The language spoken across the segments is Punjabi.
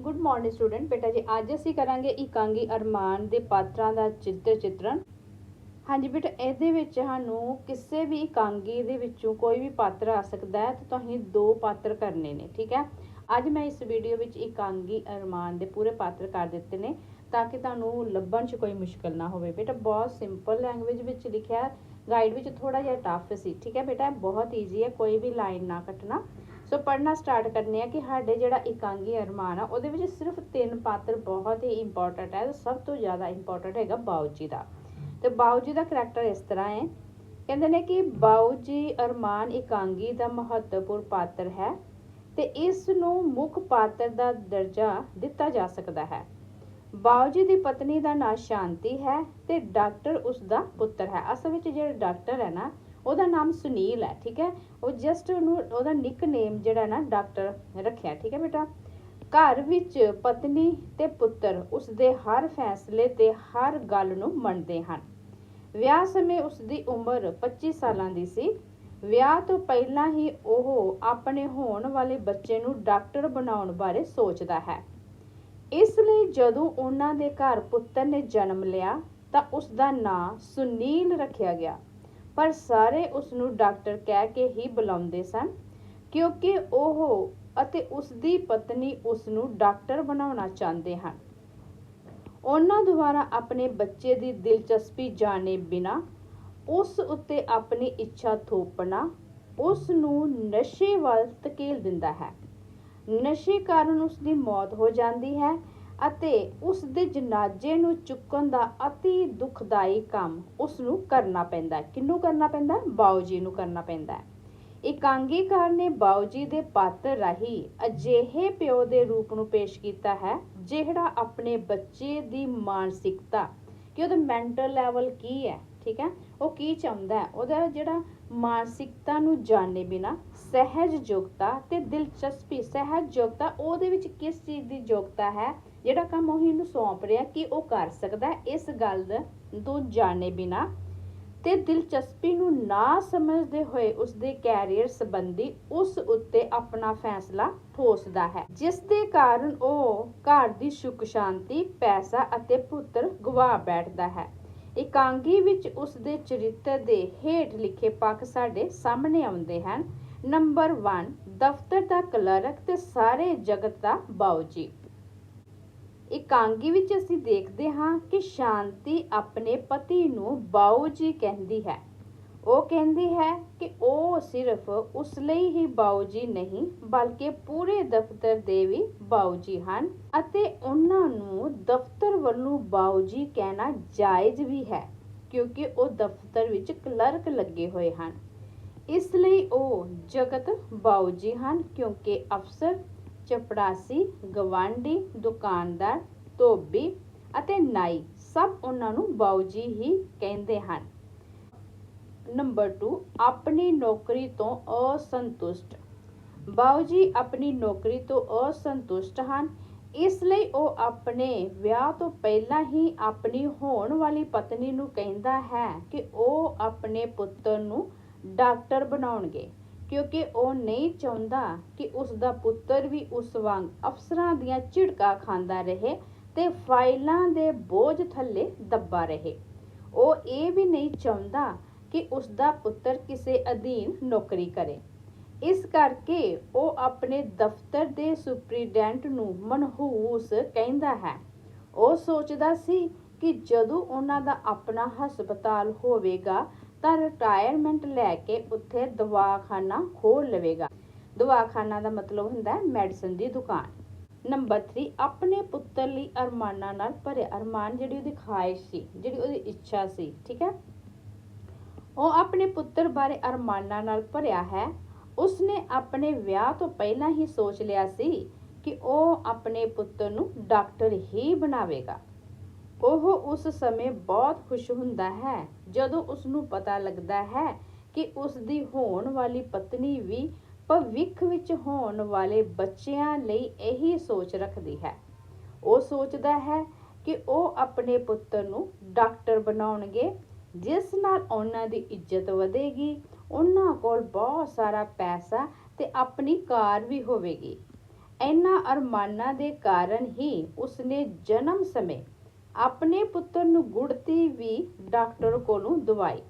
ਗੁੱਡ ਮਾਰਨਿੰਗ ਸਟੂਡੈਂਟ ਬੇਟਾ ਜੀ, ਅੱਜ ਅਸੀਂ ਕਰਾਂਗੇ ਇਕਾਂਗੀ ਅਰਮਾਨ ਦੇ ਪਾਤਰਾਂ ਦਾ ਚਿੱਤਰ ਚਿੱਤਰਣ। ਹਾਂਜੀ ਬੇਟਾ, ਇਹਦੇ ਵਿੱਚ ਸਾਨੂੰ ਕਿਸੇ ਵੀ ਇਕਾਂਗੀ ਦੇ ਵਿੱਚੋਂ ਕੋਈ ਵੀ ਪਾਤਰ ਆ ਸਕਦਾ ਹੈ, ਤੇ ਤੁਸੀਂ ਦੋ ਪਾਤਰ ਕਰਨੇ ਨੇ, ਠੀਕ ਹੈ? ਅੱਜ ਮੈਂ ਇਸ ਵੀਡੀਓ ਵਿੱਚ ਇਕਾਂਗੀ ਅਰਮਾਨ ਦੇ ਪੂਰੇ ਪਾਤਰ ਕਰ ਦਿੱਤੇ ਨੇ, ਤਾਂ ਕਿ ਤੁਹਾਨੂੰ ਲੱਭਣ 'ਚ ਕੋਈ ਮੁਸ਼ਕਲ ਨਾ ਹੋਵੇ। ਬੇਟਾ, ਬਹੁਤ ਸਿੰਪਲ ਲੈਂਗੁਏਜ ਵਿੱਚ ਲਿਖਿਆ ਗਾਈਡ ਵਿੱਚ ਥੋੜਾ ਜਿਹਾ ਟਫ ਸੀ, ਠੀਕ ਹੈ ਬੇਟਾ? ਬਹੁਤ ਈਜ਼ੀ ਹੈ, ਕੋਈ ਵੀ ਲਾਈਨ ਨਾ ਕੱਟਣਾ। ਸੋ ਪੜ੍ਹਨਾ ਸਟਾਰਟ ਕਰਨੇ ਆ ਕਿ ਸਾਡੇ ਜਿਹੜਾ ਇਕਾਂਗੀ ਅਰਮਾਨ ਆ, ਉਹਦੇ ਵਿੱਚ ਸਿਰਫ ਤਿੰਨ ਪਾਤਰ ਬਹੁਤ ਹੀ ਇੰਪੋਰਟੈਂਟ ਹੈ, ਸਭ ਤੋਂ ਜ਼ਿਆਦਾ ਇੰਪੋਰਟੈਂਟ ਹੈਗਾ ਬਾਊਜੀ ਦਾ। ਤੇ ਬਾਊਜੀ ਦਾ ਕਰੈਕਟਰ ਇਸ ਤਰ੍ਹਾਂ ਹੈ, ਕਹਿੰਦੇ ਨੇ ਕਿ ਬਾਊਜੀ ਅਰਮਾਨ ਇਕਾਂਗੀ ਦਾ ਮਹੱਤਵਪੂਰਨ ਪਾਤਰ ਹੈ ਤੇ ਇਸ ਨੂੰ ਮੁੱਖ ਪਾਤਰ ਦਾ ਦਰਜਾ ਦਿੱਤਾ ਜਾ ਸਕਦਾ ਹੈ। ਬਾਊਜੀ ਦੀ ਪਤਨੀ ਦਾ ਨਾਂ ਸ਼ਾਂਤੀ ਹੈ ਤੇ ਡਾਕਟਰ ਉਸ ਦਾ ਪੁੱਤਰ ਹੈ। ਅਸਲ ਵਿੱਚ ਜਿਹੜਾ ਡਾਕਟਰ ਹੈ ਨਾ ਉਹਦਾ ਨਾਮ ਸੁਨੀਲ ਹੈ, ਠੀਕ ਹੈ? ਉਹ ਜਸਟ ਉਹਨੂੰ, ਉਹਦਾ ਨਿਕਨੇਮ ਜਿਹੜਾ ਨਾ ਡਾਕਟਰ ਰੱਖਿਆ, ਠੀਕ ਹੈ ਬੇਟਾ? ਘਰ ਵਿੱਚ ਪਤਨੀ ਤੇ ਪੁੱਤਰ, ਉਸਦੇ ਹਰ ਫੈਸਲੇ ਤੇ ਹਰ ਗੱਲ ਨੂੰ ਮੰਨਦੇ ਹਨ। ਵਿਆਹ ਸਮੇਂ ਉਸਦੀ ਉਮਰ 25 ਸਾਲਾਂ ਦੀ ਸੀ। ਵਿਆਹ ਤੋਂ ਪਹਿਲਾਂ ਹੀ ਉਹ ਆਪਣੇ ਹੋਣ ਵਾਲੇ ਬੱਚੇ ਨੂੰ ਡਾਕਟਰ ਬਣਾਉਣ ਬਾਰੇ ਸੋਚਦਾ ਹੈ। ਇਸ ਲਈ ਜਦੋਂ ਉਹਨਾਂ ਦੇ ਘਰ ਪੁੱਤਰ ਨੇ ਜਨਮ ਲਿਆ, ਤਾਂ ਉਸ ਦਾ ਨਾਂ ਸੁਨੀਲ ਰੱਖਿਆ ਗਿਆ। ਪਰ ਸਾਰੇ ਉਸ ਨੂੰ ਡਾਕਟਰ ਕਹਿ ਕੇ ਹੀ ਬੁਲਾਉਂਦੇ ਸਨ, ਕਿਉਂਕਿ ਉਹ ਅਤੇ ਉਸ ਦੀ ਪਤਨੀ ਉਸ ਨੂੰ ਡਾਕਟਰ ਬਣਾਉਣਾ ਚਾਹੁੰਦੇ ਹਨ। ਉਹਨਾਂ ਦੁਆਰਾ ਆਪਣੇ ਬੱਚੇ ਦੀ ਦਿਲਚਸਪੀ ਜਾਣੇ ਬਿਨਾ, ਉਸ ਉੱਤੇ ਆਪਣੀ ਇੱਛਾ ਥੋਪਣਾ ਉਸ ਨੂੰ ਨਸ਼ੇ ਵੱਲ ਧਕੇਲ ਦਿੰਦਾ ਹੈ। ਨਸ਼ੇ ਕਾਰਨ ਉਸ ਦੀ ਮੌਤ ਹੋ ਜਾਂਦੀ ਹੈ ਅਤੇ ਉਸ ਦੇ ਜਨਾਜ਼ੇ ਨੂੰ ਚੁੱਕਣ ਦਾ ਅਤੀ ਦੁਖਦਾਈ ਕੰਮ ਉਸ ਨੂੰ ਕਰਨਾ ਪੈਂਦਾ ਹੈ। ਕਿਹਨੂੰ ਕਰਨਾ ਪੈਂਦਾ ਹੈ? ਬਾਊ ਜੀ ਨੂੰ ਕਰਨਾ ਪੈਂਦਾ ਹੈ। ਇਕਾਂਗੀਕਾਰ ਨੇ ਬਾਊ ਜੀ ਦੇ ਪਾਤਰ ਰਾਹੀਂ ਅਜਿਹੇ ਪਿਓ ਦੇ ਰੂਪ ਨੂੰ ਪੇਸ਼ ਕੀਤਾ ਹੈ, ਜਿਹੜਾ ਆਪਣੇ ਬੱਚੇ ਦੀ ਮਾਨਸਿਕਤਾ, ਕਿ ਉਹਦਾ ਮੈਂਟਲ ਲੈਵਲ ਕੀ ਹੈ, ਠੀਕ ਹੈ? ਉਹ ਕੀ ਚਾਹੁੰਦਾ ਹੈ? ਉਹਦਾ ਜਿਹੜਾ ਮਾਨਸਿਕਤਾ ਨੂੰ ਜਾਣੇ ਬਿਨਾ ਸਹਿਜ ਯੋਗਤਾ ਤੇ ਦਿਲਚਸਪੀ, ਸਹਿਜ ਯੋਗਤਾ, ਉਹਦੇ ਵਿੱਚ ਕਿਸ ਚੀਜ਼ ਦੀ ਯੋਗਤਾ ਹੈ? ਜਿਹੜਾ ਕੰਮ ਉਹ ਇਹਨੂੰ ਸੌਂਪ ਰਿਹਾ ਕਿ ਉਹ ਕਰ ਸਕਦਾ ਹੈ, ਇਸ ਗੱਲ ਤੋਂ ਜਾਣੇ ਬਿਨਾ ਤੇ ਦਿਲਚਸਪੀ ਨੂੰ ਨਾ ਸਮਝਦੇ ਹੋਏ ਉਸ ਦੇ ਕੈਰੀਅਰ ਸੰਬੰਧੀ ਉਸ ਉੱਤੇ ਆਪਣਾ ਫੈਸਲਾ ਠੋਸਦਾ ਹੈ, ਜਿਸ ਦੇ ਕਾਰਨ ਉਹ ਘਰ ਦੀ ਸੁਖ ਸ਼ਾਂਤੀ, ਪੈਸਾ ਅਤੇ ਪੁੱਤਰ ਗਵਾ ਬੈਠਦਾ ਹੈ। ਇਕਾਂਗੀ ਵਿੱਚ ਉਸ ਦੇ ਚਰਿੱਤਰ ਦੇ ਹੇਠ ਲਿਖੇ ਪੱਖ ਸਾਡੇ ਸਾਹਮਣੇ ਆਉਂਦੇ ਹਨ। ਨੰਬਰ 1 ਦਫ਼ਤਰ ਦਾ ਕਲਰਕ ਤੇ ਸਾਰੇ ਜਗਤ ਦਾ ਬਾਊਜੀ ਇਕਾਂਗੀ ਵਿੱਚ ਅਸੀਂ ਦੇਖਦੇ ਹਾਂ ਕਿ ਸ਼ਾਂਤੀ ਆਪਣੇ ਪਤੀ ਨੂੰ ਬਾਊ ਜੀ ਕਹਿੰਦੀ ਹੈ। ਉਹ ਕਹਿੰਦੀ ਹੈ ਕਿ ਉਹ ਸਿਰਫ ਉਸ ਲਈ ਹੀ ਬਾਊ ਜੀ ਨਹੀਂ, ਬਲਕਿ ਪੂਰੇ ਦਫ਼ਤਰ ਦੇ ਵੀ ਬਾਊ ਜੀ ਹਨ ਅਤੇ ਉਹਨਾਂ ਨੂੰ ਦਫ਼ਤਰ ਵੱਲੋਂ ਬਾਊ ਜੀ ਕਹਿਣਾ ਜਾਇਜ਼ ਵੀ ਹੈ, ਕਿਉਂਕਿ ਉਹ ਦਫ਼ਤਰ ਵਿੱਚ ਕਲਰਕ ਲੱਗੇ ਹੋਏ ਹਨ। ਇਸ ਲਈ ਉਹ ਜਗਤ ਬਾਊ ਜੀ ਹਨ, ਕਿਉਂਕਿ ਅਫਸਰ ਚਪੜਾਸੀ, ਗਵਾਂਢੀ, ਦੁਕਾਨਦਾਰ, ਧੋਬੀ ਅਤੇ ਨਾਈ ਸਭ ਉਹਨਾਂ ਨੂੰ ਬਾਊਜੀ ਹੀ ਕਹਿੰਦੇ ਹਨ। ਨੰਬਰ 2 ਆਪਣੀ ਨੌਕਰੀ ਤੋਂ ਅਸੰਤੁਸ਼ਟ। ਬਾਊਜੀ ਆਪਣੀ ਨੌਕਰੀ ਤੋਂ ਅਸੰਤੁਸ਼ਟ ਹਨ, ਇਸ ਲਈ ਉਹ ਆਪਣੇ ਵਿਆਹ ਤੋਂ ਪਹਿਲਾਂ ਹੀ ਆਪਣੀ ਹੋਣ ਵਾਲੀ ਪਤਨੀ ਨੂੰ ਕਹਿੰਦਾ ਹੈ ਕਿ ਉਹ ਆਪਣੇ ਪੁੱਤਰ ਨੂੰ ਡਾਕਟਰ ਬਣਾਉਣਗੇ। ਕਿਉਂਕਿ ਉਹ ਨਹੀਂ ਚਾਹੁੰਦਾ ਕਿ ਉਸ ਦਾ ਪੁੱਤਰ ਵੀ ਉਸ ਵਾਂਗ ਅਫਸਰਾਂ ਦੀਆਂ ਝਿੜਕਾਂ ਖਾਂਦਾ ਰਹੇ ਤੇ ਫਾਈਲਾਂ ਦੇ ਬੋਝ ਥੱਲੇ ਦੱਬਾ ਰਹੇ। ਉਹ ਇਹ ਵੀ ਨਹੀਂ ਚਾਹੁੰਦਾ ਕਿ ਉਸ ਦਾ ਪੁੱਤਰ ਕਿਸੇ ਅਧੀਨ ਨੌਕਰੀ ਕਰੇ। ਇਸ ਕਰਕੇ ਉਹ ਆਪਣੇ ਦਫ਼ਤਰ ਦੇ ਸੁਪਰੀਡੈਂਟ ਨੂੰ ਮਨਹੂਸ ਕਹਿੰਦਾ ਹੈ। ਉਹ ਸੋਚਦਾ ਸੀ ਕਿ ਜਦੋਂ ਉਹਨਾਂ ਦਾ ਆਪਣਾ ਹਸਪਤਾਲ ਹੋਵੇਗਾ ਤਾਂ ਰਿਟਾਇਰਮੈਂਟ ਲੈ ਕੇ ਉੱਥੇ ਦਵਾਖਾਨਾ ਖੋਲ ਲਵੇਗਾ। ਦਵਾਖਾਨਾ ਦਾ ਮਤਲਬ ਹੁੰਦਾ ਹੈ ਮੈਡੀਸਨ ਦੀ ਦੁਕਾਨ। ਨੰਬਰ 3 ਆਪਣੇ ਪੁੱਤਰ ਲਈ ਅਰਮਾਨਾਂ ਨਾਲ ਭਰਿਆ। ਅਰਮਾਨ ਜਿਹੜੀ ਉਹਦੀ ਖਾਹਿਸ਼ ਸੀ, ਜਿਹੜੀ ਉਹਦੀ ਇੱਛਾ ਸੀ, ਠੀਕ ਹੈ? ਉਹ ਆਪਣੇ ਪੁੱਤਰ ਬਾਰੇ ਅਰਮਾਨਾਂ ਨਾਲ ਭਰਿਆ ਹੈ। ਉਸਨੇ ਆਪਣੇ ਵਿਆਹ ਤੋਂ ਪਹਿਲਾਂ ਹੀ ਸੋਚ ਲਿਆ ਸੀ ਕਿ ਉਹ ਆਪਣੇ ਪੁੱਤਰ ਨੂੰ ਡਾਕਟਰ ਹੀ ਬਣਾਵੇਗਾ। ਉਹ ਉਸ ਸਮੇਂ ਬਹੁਤ ਖੁਸ਼ ਹੁੰਦਾ ਹੈ। ਜਦੋਂ ਉਸ ਨੂੰ ਪਤਾ ਲੱਗਦਾ ਹੈ ਕਿ ਉਸ ਦੀ ਹੋਣ ਵਾਲੀ ਪਤਨੀ ਵੀ ਭਵਿੱਖ ਵਿੱਚ ਹੋਣ ਵਾਲੇ ਬੱਚਿਆਂ ਲਈ ਇਹੀ ਸੋਚ ਰੱਖਦੀ ਹੈ। ਉਹ ਸੋਚਦਾ ਹੈ ਕਿ ਉਹ ਆਪਣੇ ਪੁੱਤਰ ਨੂੰ ਡਾਕਟਰ ਬਣਾਉਣਗੇ, ਜਿਸ ਨਾਲ ਉਹਨਾਂ ਦੀ ਇੱਜ਼ਤ ਵਧੇਗੀ, ਉਹਨਾਂ ਕੋਲ ਬਹੁਤ ਸਾਰਾ ਪੈਸਾ ਤੇ ਆਪਣੀ ਕਾਰ ਵੀ ਹੋਵੇਗੀ। ਇਹਨਾਂ ਅਰਮਾਨਾਂ ਦੇ ਕਾਰਨ ਹੀ ਉਸਨੇ ਜਨਮ ਸਮੇਂ ਆਪਣੇ ਪੁੱਤਰ ਨੂੰ ਗੁੜਤੀ ਵੀ ਡਾਕਟਰ ਕੋਲੋਂ ਦਵਾਈ।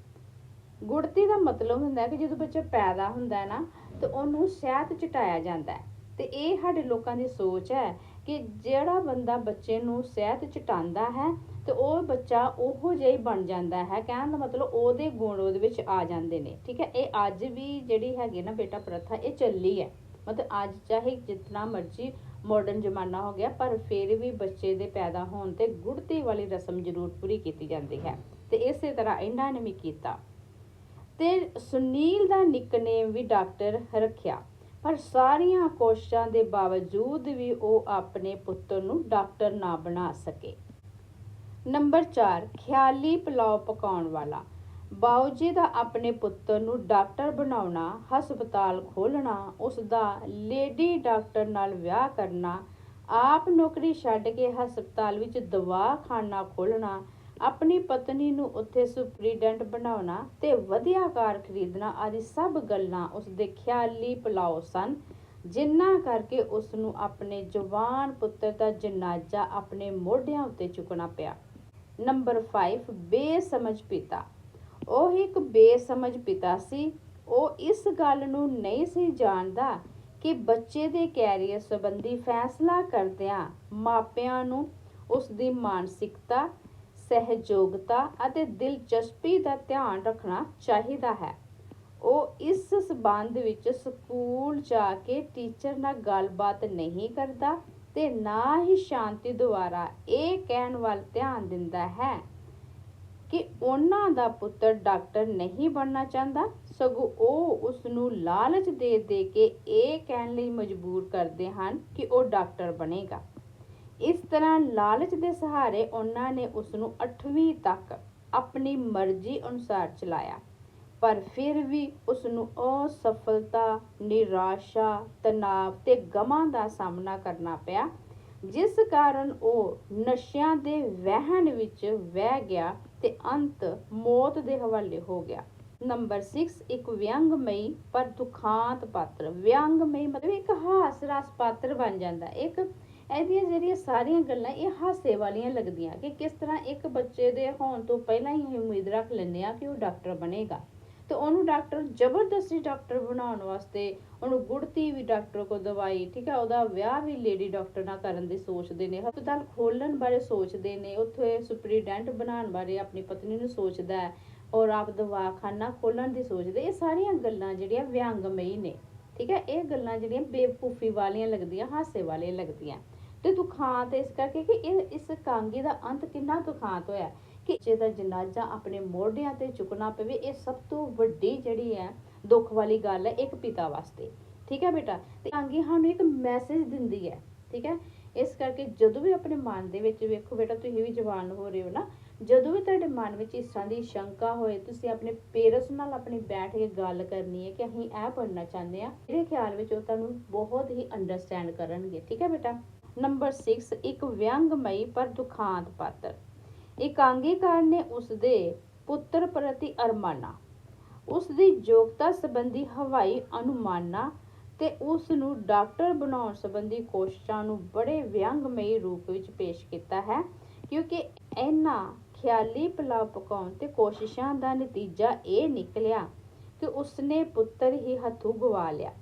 ਗੁੜਤੀ ਦਾ ਮਤਲਬ ਹੁੰਦਾ ਕਿ ਜਦੋਂ ਬੱਚਾ ਪੈਦਾ ਹੁੰਦਾ ਹੈ ਨਾ, ਤੇ ਉਹਨੂੰ ਸਿਹਤ ਚਟਾਇਆ ਜਾਂਦਾ ਹੈ। ਤੇ ਇਹ ਸਾਡੇ ਲੋਕਾਂ ਦੀ ਸੋਚ ਹੈ ਕਿ ਜਿਹੜਾ ਬੰਦਾ ਬੱਚੇ ਨੂੰ ਸਿਹਤ ਚਟਾਉਂਦਾ ਹੈ, ਤੇ ਉਹ ਬੱਚਾ ਉਹੋ ਜਿਹਾ ਹੀ ਬਣ ਜਾਂਦਾ ਹੈ। ਕਹਿਣ ਦਾ ਮਤਲਬ ਉਹਦੇ ਗੁਣ ਉਹਦੇ ਵਿੱਚ ਆ ਜਾਂਦੇ ਨੇ, ਠੀਕ ਹੈ? ਇਹ ਅੱਜ ਵੀ ਜਿਹੜੀ ਹੈਗੀ ਨਾ ਬੇਟਾ ਪ੍ਰਥਾ, ਇਹ ਚੱਲੀ ਹੈ। ਮਤਲਬ ਅੱਜ ਚਾਹੇ ਜਿੰਨਾ ਮਰਜ਼ੀ ਮਾਡਰਨ ਜ਼ਮਾਨਾ ਹੋ ਗਿਆ, ਪਰ ਫਿਰ ਵੀ ਬੱਚੇ ਦੇ ਪੈਦਾ ਹੋਣ ਤੇ ਗੁੜਤੀ ਵਾਲੀ ਰਸਮ ਜ਼ਰੂਰ ਪੂਰੀ ਕੀਤੀ ਜਾਂਦੀ ਹੈ ਤੇ ਇਸੇ ਤਰ੍ਹਾਂ ਇਹਨਾਂ ਨੇ ਵੀ ਕੀਤਾ। ਤੇ ਸੁਨੀਲ ਦਾ ਨਿਕਨੇਮ ਵੀ ਡਾਕਟਰ ਰੱਖਿਆ, ਪਰ ਸਾਰੀਆਂ ਕੋਸ਼ਿਸ਼ਾਂ ਦੇ ਬਾਵਜੂਦ ਵੀ ਉਹ ਆਪਣੇ ਪੁੱਤਰ ਨੂੰ ਡਾਕਟਰ ਨਾ ਬਣਾ ਸਕੇ। ਨੰਬਰ 4 ਖਿਆਲੀ ਪੁਲਾਓ ਪਕਾਉਣ ਵਾਲਾ। ਬਾਊਜੀ ਦਾ ਆਪਣੇ ਪੁੱਤਰ ਨੂੰ ਡਾਕਟਰ ਬਣਾਉਣਾ, ਹਸਪਤਾਲ ਖੋਲ੍ਹਣਾ, ਉਸ ਦਾ ਲੇਡੀ ਡਾਕਟਰ ਨਾਲ ਵਿਆਹ ਕਰਨਾ, ਆਪ ਨੌਕਰੀ ਛੱਡ ਕੇ ਹਸਪਤਾਲ ਵਿੱਚ ਦਵਾਖਾਨਾ ਖੋਲ੍ਹਣਾ, ਆਪਣੀ ਪਤਨੀ ਨੂੰ ਉੱਥੇ ਸੁਪਰੀਡੈਂਟ ਬਣਾਉਣਾ ਤੇ ਵਧੀਆ ਕਾਰ ਖਰੀਦਣਾ ਆਦਿ ਸਭ ਗੱਲਾਂ ਉਸ ਦੇ ਖਿਆਲੀ ਪੁਲਾਓ ਸਨ ਜਿਨ੍ਹਾਂ ਕਰਕੇ ਉਸ ਨੂੰ ਆਪਣੇ ਜਵਾਨ ਪੁੱਤਰ ਦਾ ਜਨਾਜ਼ਾ ਆਪਣੇ ਮੋਢਿਆਂ ਉੱਤੇ ਚੁੱਕਣਾ ਪਿਆ। ਨੰਬਰ 5 ਬੇਸਮਝ ਪਿਤਾ। ਉਹ ਇੱਕ ਬੇਸਮਝ ਪਿਤਾ ਸੀ। ਉਹ ਇਸ ਗੱਲ ਨੂੰ ਨਹੀਂ ਸੀ ਜਾਣਦਾ ਕਿ ਬੱਚੇ ਦੇ ਕੈਰੀਅਰ ਸੰਬੰਧੀ ਫੈਸਲਾ ਕਰਦਿਆਂ ਮਾਪਿਆਂ ਨੂੰ ਉਸ ਦੀ ਮਾਨਸਿਕਤਾ, ਸਹਿਯੋਗਤਾ ਅਤੇ ਦਿਲਚਸਪੀ ਦਾ ਧਿਆਨ ਰੱਖਣਾ ਚਾਹੀਦਾ ਹੈ। ਉਹ ਇਸ ਸਬੰਧ ਵਿੱਚ ਸਕੂਲ ਜਾ ਕੇ ਟੀਚਰ ਨਾਲ ਗੱਲਬਾਤ ਨਹੀਂ ਕਰਦਾ ਤੇ ਨਾ ਹੀ ਸ਼ਾਂਤੀ ਦੁਆਰਾ ਇਹ ਕਹਿਣ ਵੱਲ ਧਿਆਨ ਦਿੰਦਾ ਹੈ। ਕਿ ਉਹਨਾਂ ਦਾ ਪੁੱਤਰ ਡਾਕਟਰ ਨਹੀਂ ਬਣਨਾ ਚਾਹੁੰਦਾ, ਸਗੋਂ ਉਹ ਉਸ ਨੂੰ ਲਾਲਚ ਦੇ ਦੇ ਕੇ ਇਹ ਕਹਿਣ ਲਈ ਮਜਬੂਰ ਕਰਦੇ ਹਨ ਕਿ ਉਹ ਡਾਕਟਰ ਬਣੇਗਾ। ਇਸ ਤਰ੍ਹਾਂ ਲਾਲਚ ਦੇ ਸਹਾਰੇ ਉਹਨਾਂ ਨੇ ਉਸ ਨੂੰ 8ਵੀਂ ਤੱਕ ਆਪਣੀ ਮਰਜ਼ੀ ਅਨੁਸਾਰ ਚਲਾਇਆ, ਪਰ ਫਿਰ ਵੀ ਉਸ ਨੂੰ ਅਸਫਲਤਾ, ਨਿਰਾਸ਼ਾ, ਤਣਾਅ ਤੇ ਗਮਾਂ ਦਾ ਸਾਹਮਣਾ ਕਰਨਾ ਪਿਆ, ਜਿਸ ਕਾਰਨ ਉਹ ਨਸ਼ਿਆਂ ਦੇ ਵਹਿਣ ਵਿੱਚ ਵਹਿ ਗਿਆ ਤੇ ਅੰਤ ਮੌਤ ਦੇ ਹਵਾਲੇ ਹੋ ਗਿਆ। ਨੰਬਰ 6 ਇੱਕ ਵਿਅੰਗਮਈ, ਪਰ ਦੁਖਾਂਤ ਪਾਤਰ। ਵਿਅੰਗਮਈ ਮਤਲਬ ਇੱਕ ਹਾਸ ਰਸ ਪਾਤਰ ਬਣ ਜਾਂਦਾ। ਇੱਕ ਇਹਦੀਆਂ ਜਿਹੜੀਆਂ ਸਾਰੀਆਂ ਗੱਲਾਂ, ਇਹ ਹਾਸੇ ਵਾਲੀਆਂ ਲੱਗਦੀਆਂ ਕਿ ਕਿਸ ਤਰ੍ਹਾਂ ਇੱਕ ਬੱਚੇ ਦੇ ਹੋਣ ਤੋਂ ਪਹਿਲਾਂ ਹੀ ਅਸੀਂ ਉਮੀਦ ਰੱਖ ਲੈਂਦੇ ਆ ਕਿ ਉਹ ਡਾਕਟਰ ਬਣੇਗਾ। ਤੇ ਉਹਨੂੰ ਡਾਕਟਰ ਜ਼ਬਰਦਸਤੀ ਡਾਕਟਰ ਬਣਾਉਣ ਵਾਸਤੇ ਉਹਨੂੰ ਗੁੜਤੀ ਵੀ ਡਾਕਟਰ ਕੋ ਦਵਾਈ, ਠੀਕ ਹੈ, ਉਹਦਾ ਵਿਆਹ ਵੀ ਲੇਡੀ ਡਾਕਟਰ ਨਾਲ ਕਰਨ ਦੀ ਸੋਚਦੇ ਨੇ, ਹਸਪਤਾਲ ਖੋਲਣ ਬਾਰੇ ਸੋਚਦੇ ਨੇ, ਉੱਥੇ ਸੁਪਰੀਡੈਂਟ ਬਣਾਉਣ ਬਾਰੇ ਆਪਣੀ ਪਤਨੀ ਨੂੰ ਸੋਚਦਾ ਹੈ ਔਰ ਆਪ ਦਵਾਖਾਨਾ ਖੋਲਣ ਦੀ ਸੋਚਦੇ, ਇਹ ਸਾਰੀਆਂ ਗੱਲਾਂ ਜਿਹੜੀਆਂ ਵਿਅੰਗਮਈ ਨੇ, ਠੀਕ ਹੈ, ਇਹ ਗੱਲਾਂ ਜਿਹੜੀਆਂ ਬੇਵਕੂਫੀ ਵਾਲੀਆਂ ਲੱਗਦੀਆਂ, ਹਾਸੇ ਵਾਲੀਆਂ ਲੱਗਦੀਆਂ। ਤੇ ਦੁਖਾਂਤ ਇਸ ਕਰਕੇ ਕਿ ਇਹ, ਇਸ ਕਾਂਗੀ ਦਾ ਅੰਤ ਕਿੰਨਾ ਦੁਖਾਂਤ ਹੋਇਆ ਕਿ ਬੱਚੇ ਜਨਾਜ਼ਾ ਆਪਣੇ ਮੋਢਿਆਂ ਤੇ ਚੁੱਕਣਾ ਪਵੇ, ਇਹ ਸਭ ਤੋਂ ਵੱਡੀ ਜਿਹੜੀ ਹੈ ਦੁੱਖ ਵਾਲੀ ਗੱਲ ਹੈ ਇੱਕ ਪਿਤਾ ਵਾਸਤੇ। ਠੀਕ ਹੈ ਬੇਟਾ? ਤੇ ਕਾਂਗੀ ਸਾਨੂੰ ਇੱਕ ਮੈਸੇਜ ਦਿੰਦੀ ਹੈ, ਠੀਕ ਹੈ? ਇਸ ਕਰਕੇ ਜਦੋਂ ਵੀ ਆਪਣੇ ਮਨ ਦੇ ਵਿੱਚ ਵੇਖੋ ਬੇਟਾ, ਤੁਸੀਂ ਵੀ ਜਵਾਨ ਹੋ ਰਹੇ ਹੋ ਨਾ, ਜਦੋਂ ਵੀ ਤੁਹਾਡੇ ਮਨ ਵਿੱਚ ਇਸ ਤਰ੍ਹਾਂ ਦੀ ਸ਼ੰਕਾ ਹੋਏ, ਤੁਸੀਂ ਆਪਣੇ ਪੇਰੈਂਟਸ ਨਾਲ ਆਪਣੀ ਬੈਠ ਕੇ ਗੱਲ ਕਰਨੀ ਹੈ ਕਿ ਅਸੀਂ ਇਹ ਬਣਨਾ ਚਾਹੁੰਦੇ ਆ ਮੇਰੇ ਖਿਆਲ ਵਿੱਚ ਉਹ ਤੁਹਾਨੂੰ ਬਹੁਤ ਹੀ ਅੰਡਰਸਟੈਂਡ ਕਰਨਗੇ। ਠੀਕ ਹੈ ਬੇਟਾ? ਨੰਬਰ 6 ਇੱਕ ਵਿਅੰਗਮਈ ਪਰ ਦੁਖਾਂਤ ਪਾਤਰ। ਇਕਾਂਗੀਕਾਰ ਨੇ ਉਸ ਦੇ ਪੁੱਤਰ ਪ੍ਰਤੀ ਅਰਮਾਨਾ ਉਸ ਦੀ ਯੋਗਤਾ ਸੰਬੰਧੀ ਹਵਾਈ ਅਨੁਮਾਨਾਂ ਤੇ ਉਸ ਨੂੰ ਡਾਕਟਰ ਬਣਾਉਣ ਸੰਬੰਧੀ ਕੋਸ਼ਿਸ਼ਾਂ ਨੂੰ ਬੜੇ ਵਿਅੰਗਮਈ ਰੂਪ ਵਿੱਚ ਪੇਸ਼ ਕੀਤਾ ਹੈ, ਕਿਉਂਕਿ ਇਹਨਾਂ ਖਿਆਲੀ ਪਲਾਅ ਪਕਾਉਣ ਤੇ ਕੋਸ਼ਿਸ਼ਾਂ ਦਾ ਨਤੀਜਾ ਇਹ ਨਿਕਲਿਆ ਕਿ ਉਸਨੇ ਪੁੱਤਰ ਹੀ ਹੱਥੋਂ ਗਵਾ ਲਿਆ।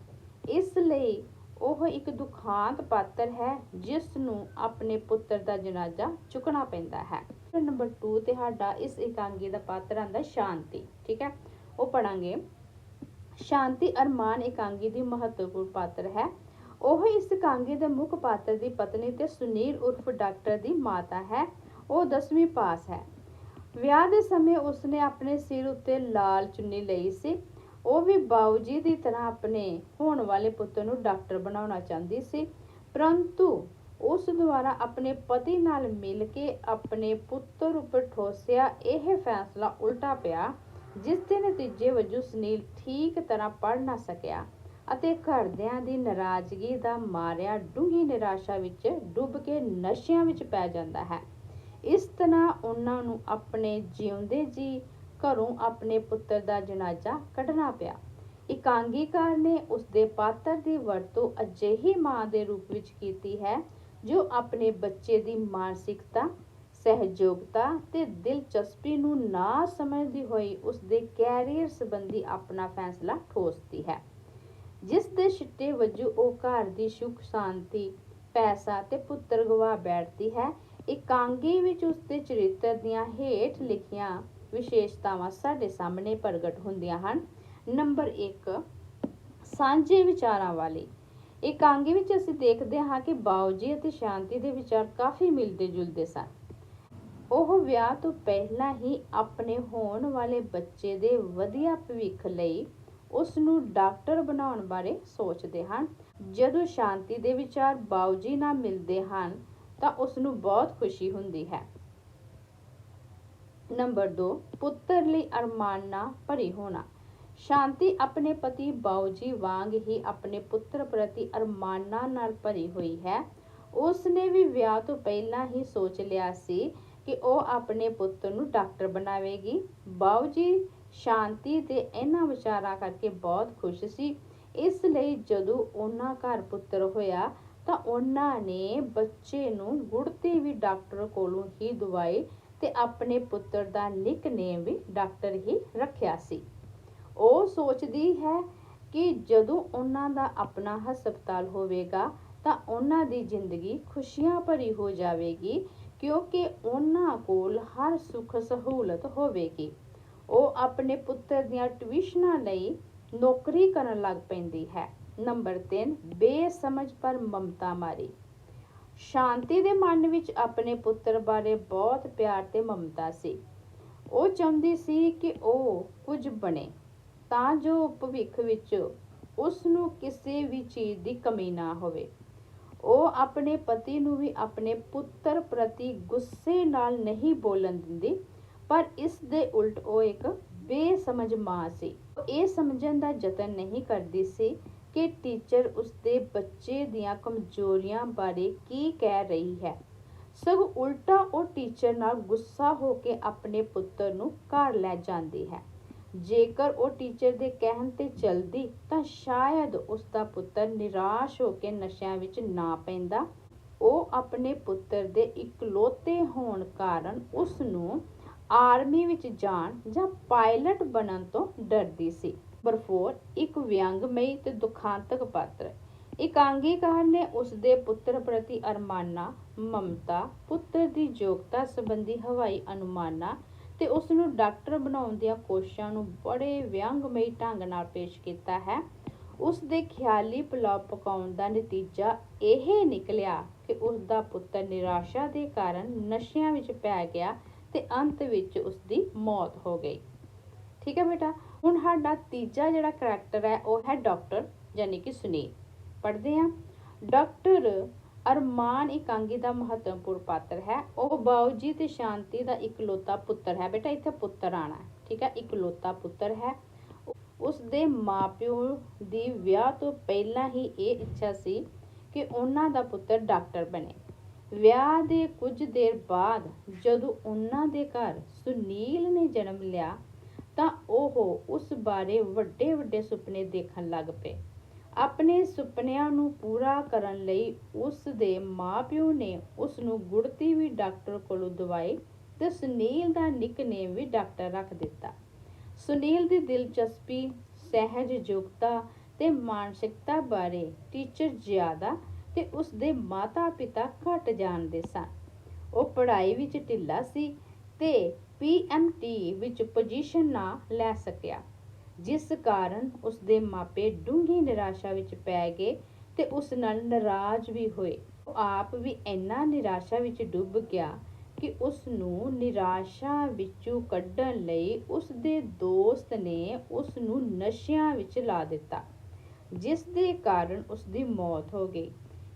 ਇਸ ਲਈ ਉਹ ਇੱਕ ਦੁਖਾਂਤ ਪਾਤਰ ਹੈ ਜਿਸ ਨੂੰ ਆਪਣੇ ਪੁੱਤਰ ਦਾ ਜਨਾਜ਼ਾ ਚੁੱਕਣਾ ਪੈਂਦਾ ਹੈ। ਨੰਬਰ 2 ਤੇ ਇਸ ਇਕਾਂਗੀ ਦਾ ਪਾਤਰ ਆਂਦਾ ਸ਼ਾਂਤੀ, ਠੀਕ ਹੈ? ਉਹ ਪੜਾਂਗੇ। ਸ਼ਾਂਤੀ ਅਰਮਾਨ ਇਕਾਂਗੀ ਦੀ ਮਹੱਤਵਪੂਰਨ ਪਾਤਰ ਹੈ। ਉਹ ਇਸ ਇਕਾਂਗੀ ਦੇ ਮੁੱਖ ਪਾਤਰ ਦੀ ਪਤਨੀ ਤੇ ਸੁਨੀਲ ਉਰਫ ਡਾਕਟਰ ਦੀ ਮਾਤਾ ਹੈ। ਉਹ 10ਵੀਂ ਪਾਸ ਹੈ। ਵਿਆਹ ਦੇ ਸਮੇਂ ਉਸਨੇ ਆਪਣੇ ਸਿਰ ਉੱਤੇ ਲਾਲ ਚੁੰਨੀ ਲਈ ਸੀ। ਉਹ ਵੀ ਬਾਊਜੀ ਦੀ ਤਰ੍ਹਾਂ ਆਪਣੇ ਹੋਣ ਵਾਲੇ ਪੁੱਤਰ ਨੂੰ ਡਾਕਟਰ ਬਣਾਉਣਾ ਚਾਹੁੰਦੀ ਸੀ। ਪਰੰਤੂ ਉਸ ਦੁਆਰਾ ਆਪਣੇ ਪਤੀ ਨਾਲ ਮਿਲ ਕੇ ਆਪਣੇ ਪੁੱਤਰ ਉੱਪਰ ਠੋਸਿਆ। ਇਹ ਫੈਸਲਾ ਉਲਟਾ ਪਿਆ, ਜਿਸ ਦੇ ਨਤੀਜੇ ਵਜੋਂ ਸੁਨੀਲ ਠੀਕ ਤਰ੍ਹਾਂ ਪੜ੍ਹ ਨਾ ਸਕਿਆ ਅਤੇ ਘਰਦਿਆਂ ਦੀ ਨਾਰਾਜ਼ਗੀ ਦਾ ਮਾਰਿਆ ਡੂੰਘੀ ਨਿਰਾਸ਼ਾ ਵਿੱਚ ਡੁੱਬ ਕੇ ਨਸ਼ਿਆਂ ਵਿੱਚ ਪੈ ਜਾਂਦਾ ਹੈ। ਇਸ ਤਰ੍ਹਾਂ ਉਹਨਾਂ ਨੂੰ ਆਪਣੇ ਜਿਉਂਦੇ ਜੀ ਘਰੋਂ ਆਪਣੇ ਪੁੱਤਰ ਦਾ ਜਨਾਜ਼ਾ ਕੱਢਣਾ ਪਿਆ। ਇਕਾਂਗੀਕਾਰ ਨੇ ਉਸਦੇ ਪਾਤਰ ਦੀ ਵਰਤੋਂ ਅਜਿਹੀ ਮਾਂ ਦੇ ਰੂਪ ਵਿੱਚ ਕੀਤੀ ਹੈ ਜੋ ਆਪਣੇ ਬੱਚੇ ਦੀ ਮਾਨਸਿਕਤਾ, ਸਹਿਯੋਗਤਾ ਤੇ ਦਿਲਚਸਪੀ ਨੂੰ ਨਾ ਸਮਝਦੀ ਹੋਈ ਉਸਦੇ ਕੈਰੀਅਰ ਸੰਬੰਧੀ ਆਪਣਾ ਫੈਸਲਾ ਠੋਸਦੀ ਹੈ। ਜਿਸ ਦੇ ਸਿੱਟੇ ਵਜੋਂ ਉਹ ਘਰ ਦੀ ਸੁਖ, ਸ਼ਾਂਤੀ, ਪੈਸਾ ਤੇ ਪੁੱਤਰ ਗਵਾ ਬੈਠਦੀ ਹੈ, ਇਕਾਂਗੀ ਵਿੱਚ ਉਸਦੇ ਚਰਿੱਤਰ ਦੀਆਂ ਹੇਠ ਲਿਖੀਆਂ ਵਿਸ਼ੇਸ਼ਤਾਵਾਂ ਸਾਡੇ ਸਾਹਮਣੇ ਪ੍ਰਗਟ ਹੁੰਦੀਆਂ ਹਨ। ਨੰਬਰ 1 ਸਾਂਝੇ ਵਿਚਾਰਾਂ ਵਾਲੀ। ਇਕਾਂਗੀ ਵਿੱਚ ਅਸੀਂ ਦੇਖਦੇ ਹਾਂ ਕਿ ਬਾਊਜੀ ਅਤੇ ਸ਼ਾਂਤੀ ਦੇ ਵਿਚਾਰ ਕਾਫੀ ਮਿਲਦੇ ਜੁਲਦੇ ਸਨ। ਉਹ ਵਿਆਹ ਤੋਂ ਪਹਿਲਾਂ ਹੀ ਆਪਣੇ ਹੋਣ ਵਾਲੇ ਬੱਚੇ ਦੇ ਵਧੀਆ ਭਵਿੱਖ ਲਈ ਉਸ ਨੂੰ ਡਾਕਟਰ ਬਣਾਉਣ ਬਾਰੇ ਸੋਚਦੇ ਹਨ। ਜਦੋਂ ਸ਼ਾਂਤੀ ਦੇ ਵਿਚਾਰ ਬਾਊਜੀ ਨਾਲ ਮਿਲਦੇ ਹਨ, ਤਾਂ ਉਸ ਨੂੰ ਬਹੁਤ ਖੁਸ਼ੀ ਹੁੰਦੀ ਹੈ। ਨੰਬਰ 2 ਪੁੱਤਰ ਲਈ ਅਰਮਾਨਾ ਭਰੀ ਹੋਣਾ। ਸ਼ਾਂਤੀ ਆਪਣੇ ਪਤੀ ਬਾਊਜੀ ਵਾਂਗ ਹੀ ਆਪਣੇ ਪੁੱਤਰ ਪ੍ਰਤੀ ਅਰਮਾਨਾਂ ਨਾਲ ਭਰੀ ਹੋਈ ਹੈ। ਉਸ ਨੇ ਵੀ ਵਿਆਹ ਤੋਂ ਪਹਿਲਾਂ ਹੀ ਸੋਚ ਲਿਆ ਸੀ ਕਿ ਉਹ ਆਪਣੇ ਪੁੱਤਰ ਨੂੰ ਡਾਕਟਰ ਬਣਾਵੇਗੀ। ਬਾਊਜੀ ਸ਼ਾਂਤੀ ਦੇ ਇਹਨਾਂ ਵਿਚਾਰਾਂ ਕਰਕੇ ਬਹੁਤ ਖੁਸ਼ ਸੀ। ਇਸ ਲਈ ਜਦੋਂ ਉਹਨਾਂ ਘਰ ਪੁੱਤਰ ਹੋਇਆ ਤਾਂ ਉਹਨਾਂ ਨੇ ਬੱਚੇ ਨੂੰ ਗੁੜਤੀ ਵੀ ਡਾਕਟਰ ਕੋਲੋਂ ਹੀ ਦਵਾਈ ਤੇ ਆਪਣੇ ਪੁੱਤਰ ਦਾ ਨਿਕਨੇਮ ਵੀ ਡਾਕਟਰ ਹੀ ਰੱਖਿਆ ਸੀ। ਉਹ ਸੋਚਦੀ ਹੈ ਕਿ ਜਦੋਂ ਉਹਨਾਂ ਦਾ ਆਪਣਾ ਹਸਪਤਾਲ ਹੋਵੇਗਾ ਤਾਂ ਉਹਨਾਂ ਦੀ ਜ਼ਿੰਦਗੀ ਖੁਸ਼ੀਆਂ ਭਰੀ ਹੋ ਜਾਵੇਗੀ, ਕਿਉਂਕਿ ਉਹਨਾਂ ਕੋਲ ਹਰ ਸੁੱਖ ਸਹੂਲਤ ਹੋਵੇਗੀ। ਉਹ ਆਪਣੇ ਪੁੱਤਰ ਦੀਆਂ ਟਿਊਸ਼ਨਾਂ ਲਈ ਨੌਕਰੀ ਕਰਨ ਲੱਗ ਪੈਂਦੀ ਹੈ। ਨੰਬਰ 3 ਬੇਸਮਝ ਪਰ ਮਮਤਾ ਮਾਰੀ। ਸ਼ਾਂਤੀ ਦੇ ਮਨ ਵਿੱਚ ਆਪਣੇ ਪੁੱਤਰ ਬਾਰੇ ਬਹੁਤ ਪਿਆਰ ਤੇ ਮਮਤਾ ਸੀ। ਉਹ ਚਾਹੁੰਦੀ ਸੀ ਕਿ ਉਹ ਕੁਝ ਬਣੇ। ਤਾਂ ਜੋ ਭਵਿੱਖ ਵਿੱਚ ਉਸ ਨੂੰ ਕਿਸੇ ਵੀ ਚੀਜ਼ ਦੀ ਕਮੀ ਨਾ ਹੋਵੇ। ਉਹ ਆਪਣੇ ਪਤੀ ਨੂੰ ਵੀ ਆਪਣੇ ਪੁੱਤਰ ਪ੍ਰਤੀ ਗੁੱਸੇ ਨਾਲ ਨਹੀਂ ਬੋਲਣ ਦਿੰਦੀ, ਪਰ ਇਸ ਦੇ ਉਲਟ ਉਹ ਇੱਕ ਬੇਸਮਝ ਮਾਂ ਸੀ। ਉਹ ਇਹ ਸਮਝਣ ਦਾ ਯਤਨ ਨਹੀਂ ਕਰਦੀ ਸੀ ਕਿ ਟੀਚਰ ਉਸਦੇ ਬੱਚੇ ਦੀਆਂ ਕਮਜ਼ੋਰੀਆਂ ਬਾਰੇ ਕੀ ਕਹਿ ਰਹੀ ਹੈ। ਸਗੋਂ ਉਲਟਾ ਉਹ ਟੀਚਰ ਨਾਲ ਗੁੱਸਾ ਹੋ ਕੇ ਆਪਣੇ ਪੁੱਤਰ ਨੂੰ ਘਰ ਲੈ ਜਾਂਦੀ ਹੈ। ਜੇਕਰ ਉਹ ਟੀਚਰ ਦੇ ਕਹਿਣ ਤੇ ਚਲਦੀ ਤਾਂ ਸ਼ਾਇਦ ਉਸ ਦਾ ਪੁੱਤਰ ਨਿਰਾਸ਼ ਹੋ ਕੇ ਨਸ਼ਿਆਂ ਵਿੱਚ ਨਾ ਪੈਂਦਾ। ਉਹ ਆਪਣੇ ਪੁੱਤਰ ਦੇ ਇਕਲੌਤੇ ਹੋਣ ਕਾਰਨ ਉਸ ਨੂੰ ਆਰਮੀ ਵਿੱਚ ਜਾਣ ਜਾਂ ਪਾਇਲਟ ਬਣਨ ਤੋਂ ਡਰਦੀ ਸੀ। ਨੰਬਰ 4 ਇੱਕ ਵਿਅੰਗਮਈ ਤੇ ਦੁਖਾਂਤਕ ਪਾਤਰ। ਇਕਾਂਗੀਕਾਰ ਨੇ ਉਸ ਦੇ ਪੁੱਤਰ ਪ੍ਰਤੀ ਅਰਮਾਨਾ, ਮਮਤਾ, ਪੁੱਤਰ ਦੀ ਯੋਗਤਾ ਸੰਬੰਧੀ ਹਵਾਈ ਅਨੁਮਾਨਾਂ ਤੇ ਉਸ ਨੂੰ ਡਾਕਟਰ ਬਣਾਉਣ ਦੀਆਂ ਕੋਸ਼ਿਸ਼ਾਂ ਨੂੰ ਬੜੇ ਵਿਅੰਗਮਈ ਢੰਗ ਨਾਲ ਪੇਸ਼ ਕੀਤਾ ਹੈ। ਉਸ ਦੇ ਖਿਆਲੀ ਪੁਲਾਅ ਪਕਾਉਣ ਦਾ ਨਤੀਜਾ ਇਹ ਨਿਕਲਿਆ ਕਿ ਉਸ ਦਾ ਪੁੱਤਰ ਨਿਰਾਸ਼ਾ ਦੇ ਕਾਰਨ ਨਸ਼ਿਆਂ ਵਿੱਚ ਪੈ ਗਿਆ ਤੇ ਅੰਤ ਵਿੱਚ ਉਸ ਦੀ ਮੌਤ ਹੋ ਗਈ। ਠੀਕ ਹੈ ਬੇਟਾ, ਹੁਣ ਸਾਡਾ ਤੀਜਾ ਜਿਹੜਾ ਕਰੈਕਟਰ ਹੈ, ਉਹ ਹੈ ਡਾਕਟਰ, ਯਾਨੀ ਕਿ ਸੁਨੀਲ। ਪੜ੍ਹਦੇ ਹਾਂ। ਡਾਕਟਰ ਅਰਮਾਨ ਇਕਾਂਗੀ ਦਾ ਮਹੱਤਵਪੂਰਨ ਪਾਤਰ ਹੈ। ਉਹ ਬਾਊਜੀ ਤੇ ਸ਼ਾਂਤੀ ਦਾ ਇਕਲੌਤਾ ਪੁੱਤਰ ਹੈ। ਬੇਟਾ, ਇੱਥੇ ਪੁੱਤਰ ਆਣਾ ਠੀਕ ਹੈ? ਇਕਲੌਤਾ ਪੁੱਤਰ ਹੈ। ਉਸ ਦੇ ਮਾਪਿਓ ਦੀ ਵਿਆਹ ਤੋਂ ਪਹਿਲਾਂ ਹੀ ਇਹ ਇੱਛਾ ਸੀ ਕਿ ਉਹਨਾਂ ਦਾ ਪੁੱਤਰ ਡਾਕਟਰ ਬਣੇ। ਵਿਆਹ ਦੇ ਕੁਝ ਦੇਰ ਬਾਅਦ ਜਦੋਂ ਉਹਨਾਂ ਦੇ ਘਰ ਸੁਨੀਲ ਨੇ ਜਨਮ ਲਿਆ ਤਾਂ ਉਹ ਉਸ ਬਾਰੇ ਵੱਡੇ ਵੱਡੇ ਸੁਪਨੇ ਦੇਖਣ ਲੱਗ ਪਏ। ਆਪਣੇ ਸੁਪਨਿਆਂ ਨੂੰ ਪੂਰਾ ਕਰਨ ਲਈ ਉਸ ਦੇ ਮਾਪਿਓ ਨੇ ਉਸ ਨੂੰ ਗੁੜਤੀ ਵੀ ਡਾਕਟਰ ਕੋਲੋਂ ਦਵਾਈ ਤੇ ਸੁਨੀਲ ਦਾ ਨਿਕਨੇਮ ਵੀ ਡਾਕਟਰ ਰੱਖ ਦਿੱਤਾ। ਸੁਨੀਲ ਦੀ ਦਿਲਚਸਪੀ ਸਹਿਜ ਯੋਗਤਾ ਤੇ ਮਾਨਸਿਕਤਾ ਬਾਰੇ ਟੀਚਰ ਜ਼ਿਆਦਾ ਤੇ ਉਸ ਦੇ ਮਾਤਾ-ਪਿਤਾ ਘੱਟ ਜਾਣਦੇ ਸਨ। ਉਹ ਪੜ੍ਹਾਈ ਵਿੱਚ ਢਿੱਲਾ ਸੀ ਤੇ ਪੀਐਮਟੀ ਵਿੱਚ ਪੋਜੀਸ਼ਨ ਨਾ ਲੈ ਸਕਿਆ। ਜਿਸ ਕਾਰਨ ਉਸ ਦੇ ਮਾਪੇ ਡੂੰਘੀ ਨਿਰਾਸ਼ਾ ਵਿੱਚ ਪੈ ਗਏ ਤੇ ਉਸ ਨਾਲ ਨਾਰਾਜ਼ ਵੀ ਹੋਏ। ਉਹ ਆਪ ਵੀ ਇੰਨਾ ਨਿਰਾਸ਼ਾ ਵਿੱਚ ਡੁੱਬ ਗਿਆ ਕਿ ਉਸ ਨੂੰ ਨਿਰਾਸ਼ਾ ਵਿੱਚੋਂ ਕੱਢਣ ਲਈ ਉਸ ਦੇ ਦੋਸਤ ਨੇ ਉਸ ਨੂੰ ਨਸ਼ਿਆਂ ਵਿੱਚ ਲਾ ਦਿੱਤਾ, ਜਿਸ ਦੇ ਕਾਰਨ ਉਸ ਦੀ ਮੌਤ ਹੋ ਗਈ।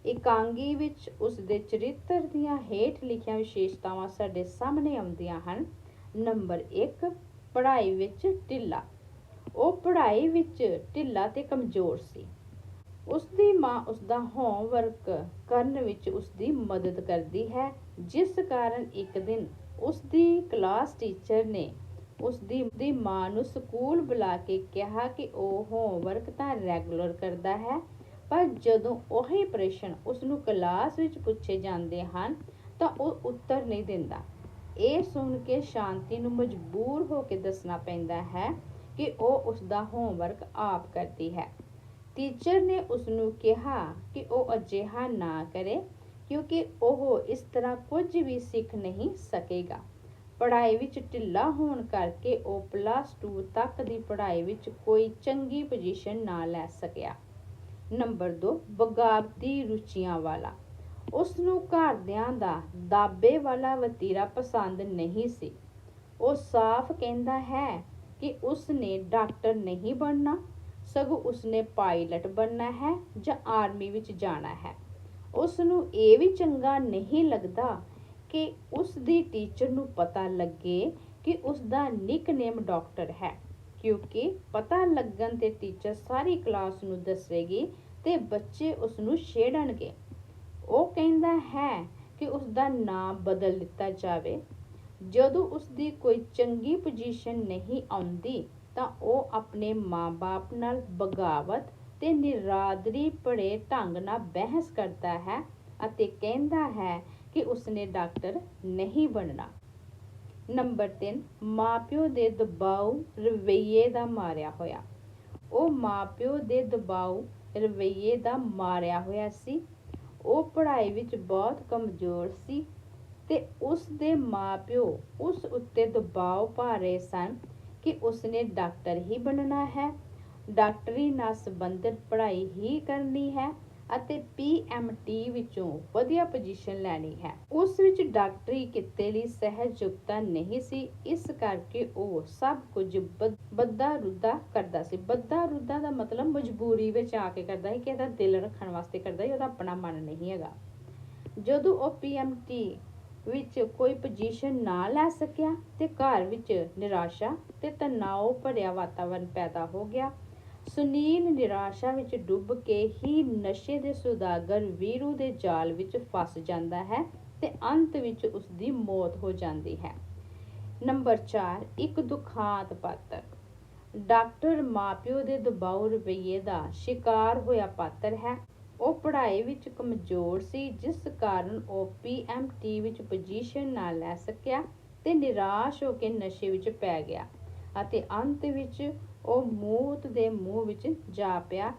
ਇਕਾਂਗੀ ਵਿੱਚ ਉਸ ਦੇ ਚਰਿੱਤਰ ਦੀਆਂ ਹੇਠ ਲਿਖੀਆਂ ਵਿਸ਼ੇਸ਼ਤਾਵਾਂ ਸਾਡੇ ਸਾਹਮਣੇ ਆਉਂਦੀਆਂ ਹਨ। ਨੰਬਰ 1 ਪੜ੍ਹਾਈ ਵਿੱਚ ਢਿੱਲਾ। ਉਹ ਪੜ੍ਹਾਈ ਵਿੱਚ ਢਿੱਲਾ ਤੇ ਕਮਜ਼ੋਰ ਸੀ। ਉਸ ਦੀ ਮਾਂ ਉਸ ਦਾ ਹੋਮਵਰਕ ਕਰਨ ਵਿੱਚ ਉਸ ਦੀ ਮਦਦ ਕਰਦੀ ਹੈ, ਜਿਸ ਕਾਰਨ ਇੱਕ ਦਿਨ ਉਸ ਦੀ ਕਲਾਸ ਟੀਚਰ ਨੇ ਉਸ ਦੀ ਮਾਂ ਨੂੰ ਸਕੂਲ ਬੁਲਾ ਕੇ ਕਿਹਾ ਕਿ ਉਹ ਹੋਮਵਰਕ ਤਾਂ ਰੈਗੂਲਰ ਕਰਦਾ ਹੈ, ਪਰ ਜਦੋਂ ਉਹੀ ਪ੍ਰਸ਼ਨ ਉਸ ਨੂੰ ਕਲਾਸ ਵਿੱਚ ਪੁੱਛੇ ਜਾਂਦੇ ਹਨ, ਤਾਂ ਉਹ ਉੱਤਰ ਨਹੀਂ ਦਿੰਦਾ। ਇਹ ਸੁਣ ਕੇ ਸ਼ਾਂਤੀ ਨੂੰ ਮਜਬੂਰ ਹੋ ਕੇ ਦੱਸਣਾ ਪੈਂਦਾ ਹੈ ਕਿ ਉਹ ਉਸ ਦਾ ਹੋਮਵਰਕ ਆਪ ਕਰਦੀ ਹੈ। ਟੀਚਰ ਨੇ ਉਸ ਨੂੰ ਕਿਹਾ ਕਿ ਉਹ ਅਜਿਹਾ ਨਾ ਕਰੇ, ਕਿਉਂਕਿ ਉਹ ਇਸ ਤਰ੍ਹਾਂ ਕੁਝ ਵੀ ਸਿੱਖ ਨਹੀਂ ਸਕੇਗਾ। ਪੜ੍ਹਾਈ ਵਿੱਚ ਢਿੱਲਾ ਹੋਣ ਕਰਕੇ ਉਹ ਪਲੱਸ 2 ਤੱਕ ਦੀ ਪੜ੍ਹਾਈ ਵਿੱਚ ਕੋਈ ਚੰਗੀ ਪੋਜੀਸ਼ਨ ਨਾ ਲੈ ਸਕਿਆ। ਨੰਬਰ 2 ਬਗਾਵਤੀ ਰੁਚੀਆਂ ਵਾਲਾ। ਉਸ ਨੂੰ ਘਰਦਿਆਂ ਦਾ ਦਾਬੇ ਵਾਲਾ ਵਤੀਰਾ ਪਸੰਦ ਨਹੀਂ ਸੀ। ਉਹ ਸਾਫ਼ ਕਹਿੰਦਾ ਹੈ ਕਿ ਉਸ ਨੇ ਡਾਕਟਰ ਨਹੀਂ ਬਣਨਾ, ਸਗੋਂ ਉਸਨੇ ਪਾਇਲਟ ਬਣਨਾ ਹੈ ਜਾਂ ਆਰਮੀ ਵਿੱਚ ਜਾਣਾ ਹੈ। ਉਸ ਨੂੰ ਇਹ ਵੀ ਚੰਗਾ ਨਹੀਂ ਲੱਗਦਾ ਕਿ ਉਸ ਦੀ ਟੀਚਰ ਨੂੰ ਪਤਾ ਲੱਗੇ ਕਿ ਉਸ ਦਾ ਨਿਕਨੇਮ ਡਾਕਟਰ ਹੈ, ਕਿਉਂਕਿ ਪਤਾ ਲੱਗਣ ਤੇ ਟੀਚਰ ਸਾਰੀ ਕਲਾਸ ਨੂੰ ਦੱਸੇਗੀ ਤੇ ਬੱਚੇ ਉਸ ਨੂੰ ਛੇੜਨਗੇ। ਉਹ ਕਹਿੰਦਾ ਹੈ ਕਿ ਉਸ ਦਾ ਨਾਮ ਬਦਲ ਦਿੱਤਾ ਜਾਵੇ। ਜਦੋਂ ਉਸ ਦੀ ਕੋਈ ਚੰਗੀ ਪੁਜੀਸ਼ਨ ਨਹੀਂ ਆਉਂਦੀ, ਤਾਂ ਉਹ ਆਪਣੇ ਮਾਂ ਬਾਪ ਨਾਲ ਬਗਾਵਤ ਤੇ ਨਿਰਾਦਰੀ ਭਰੇ ਢੰਗ ਨਾਲ ਬਹਿਸ ਕਰਦਾ ਹੈ ਅਤੇ ਕਹਿੰਦਾ ਹੈ ਕਿ ਉਸਨੇ ਡਾਕਟਰ ਨਹੀਂ ਬਣਨਾ। ਨੰਬਰ 3 ਮਾਪਿਓ ਦੇ ਦਬਾਅ ਰਵੱਈਏ ਦਾ ਮਾਰਿਆ ਹੋਇਆ। ਉਹ ਮਾਪਿਓ ਦੇ ਦਬਾਅ ਰਵੱਈਏ ਦਾ ਮਾਰਿਆ ਹੋਇਆ ਸੀ। ਉਹ ਪੜ੍ਹਾਈ ਵਿੱਚ ਬਹੁਤ ਕਮਜ਼ੋਰ ਸੀ ਤੇ ਉਸ ਦੇ ਮਾਪਿਓ ਉਸ ਉੱਤੇ ਦਬਾਅ ਪਾ ਰਹੇ ਸਨ ਕਿ ਉਸਨੇ ਡਾਕਟਰ ਹੀ ਬਣਨਾ ਹੈ। ਡਾਕਟਰੀ ਨਾਲ ਸੰਬੰਧਿਤ ਪੜ੍ਹਾਈ ਹੀ ਕਰਨੀ ਹੈ ਅਤੇ ਪੀਐਮਟੀ ਵਿੱਚੋਂ ਵਧੀਆ ਪੋਜੀਸ਼ਨ ਲੈਣੀ ਹੈ। ਉਸ ਵਿੱਚ ਡਾਕਟਰੀ ਕਿੱਤੇ ਲਈ ਸਹਿਜਯੁਕਤਾ ਨਹੀਂ ਸੀ, ਇਸ ਕਰਕੇ ਉਹ ਸਭ ਕੁਝ ਬਦ- ਬੱਦਾ ਰੁੱਦਾ ਕਰਦਾ ਸੀ। ਬੱਦਾ ਰੁੱਦਾ ਦਾ ਮਤਲਬ ਮਜਬੂਰੀ ਵਿੱਚ ਆ ਕੇ ਕਰਦਾ ਸੀ ਕਿ ਇਹਦਾ ਦਿਲ ਰੱਖਣ ਵਾਸਤੇ ਕਰਦਾ ਸੀ, ਉਹਦਾ ਆਪਣਾ ਮਨ ਨਹੀਂ ਹੈਗਾ। ਜਦੋਂ ਉਹ ਪੀਐਮਟੀ ਵਿੱਚ ਕੋਈ ਪੋਜੀਸ਼ਨ ਨਾ ਲੈ ਸਕਿਆ ਤੇ ਘਰ ਵਿੱਚ ਨਿਰਾਸ਼ਾ ਤੇ ਤਣਾਅ ਭਰਿਆ ਵਾਤਾਵਰਣ ਪੈਦਾ ਹੋ ਗਿਆ। ਸੁਨੀਲ ਨਿਰਾਸ਼ਾ ਵਿੱਚ ਡੁੱਬ ਕੇ ਹੀ ਨਸ਼ੇ ਦੇ ਸੁਦਾਗਰ ਵੀਰੂ ਦੇ ਜਾਲ ਵਿੱਚ ਫਸ ਜਾਂਦਾ ਹੈ ਤੇ ਅੰਤ ਵਿੱਚ ਉਸ ਦੀ ਮੌਤ ਹੋ ਜਾਂਦੀ ਹੈ। ਨੰਬਰ 4 ਇੱਕ ਦੁਖਾਂਤ ਪਾਤਰ। ਡਾਕਟਰ ਮਾਪਿਓ ਦੇ ਦਬਾਅ ਰਵੱਈਏ ਦਾ ਸ਼ਿਕਾਰ ਹੋਇਆ ਪਾਤਰ ਹੈ। ਉਹ ਪੜ੍ਹਾਈ ਵਿੱਚ ਕਮਜ਼ੋਰ ਸੀ, ਜਿਸ ਕਾਰਨ ਉਹ ਪੀਐਮਟੀ ਵਿੱਚ ਪੋਜੀਸ਼ਨ ਨਾ ਲੈ ਸਕਿਆ ਤੇ ਨਿਰਾਸ਼ ਹੋ ਕੇ ਨਸ਼ੇ ਵਿੱਚ ਪੈ ਗਿਆ ਅਤੇ ਅੰਤ ਵਿੱਚ ਉਹ ਮੌਤ ਦੇ ਮੂੰਹ ਵਿੱਚ ਜਾ ਪਿਆ।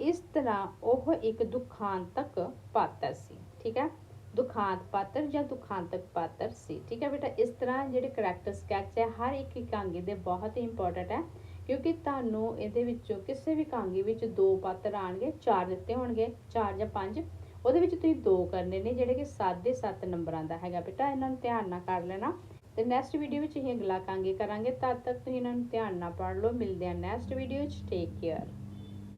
ਇਸ ਤਰ੍ਹਾਂ ਉਹ ਇੱਕ ਦੁਖਾਂਤਕ ਪਾਤਰ ਸੀ, ਠੀਕ ਹੈ? ਦੁਖਾਂਤ ਪਾਤਰ ਜਾਂ ਦੁਖਾਂਤਕ ਪਾਤਰ ਸੀ, ਠੀਕ ਹੈ ਬੇਟਾ? ਇਸ ਤਰ੍ਹਾਂ ਜਿਹੜੇ ਕਰੈਕਟਰ ਸਕੈਚ ਹੈ, ਹਰ ਇੱਕ ਇਕਾਂਗੀ ਦੇ ਬਹੁਤ ਹੀ ਇੰਪੋਰਟੈਂਟ ਹੈ। ਕਿਉਂਕਿ ਤੁਹਾਨੂੰ ਇਹਦੇ ਵਿੱਚੋਂ ਕਿਸੇ ਵੀ ਕਾਂਗੀ ਵਿੱਚ ਦੋ ਪਾਤਰ ਆਣਗੇ ਚਾਰ ਦਿੱਤੇ ਹੋਣਗੇ, ਚਾਰ ਜਾਂ ਪੰਜ, ਉਹਦੇ ਵਿੱਚ ਤੁਸੀਂ ਦੋ ਕਰਨੇ ਨੇ, ਜਿਹੜੇ ਕਿ 7.5 ਨੰਬਰਾਂ ਦਾ ਹੈਗਾ ਬੇਟਾ, ਇਹਨਾਂ ਨੂੰ ਧਿਆਨ ਨਾਲ ਕਰ ਲੈਣਾ। ਤੇ ਨੈਕਸਟ ਵੀਡੀਓ ਵਿੱਚ ਅਸੀਂ ਅਗਲਾ ਇਕਾਂਗੀ ਕਰਾਂਗੇ, ਤਦ ਤੱਕ ਤੁਸੀਂ ਇਹਨਾਂ ਨੂੰ ਧਿਆਨ ਨਾਲ ਪੜ੍ਹ ਲਓ, ਮਿਲਦੇ ਹਾਂ ਨੈਕਸਟ ਵੀਡੀਓ 'ਚ ਟੇਕ ਕੇਅਰ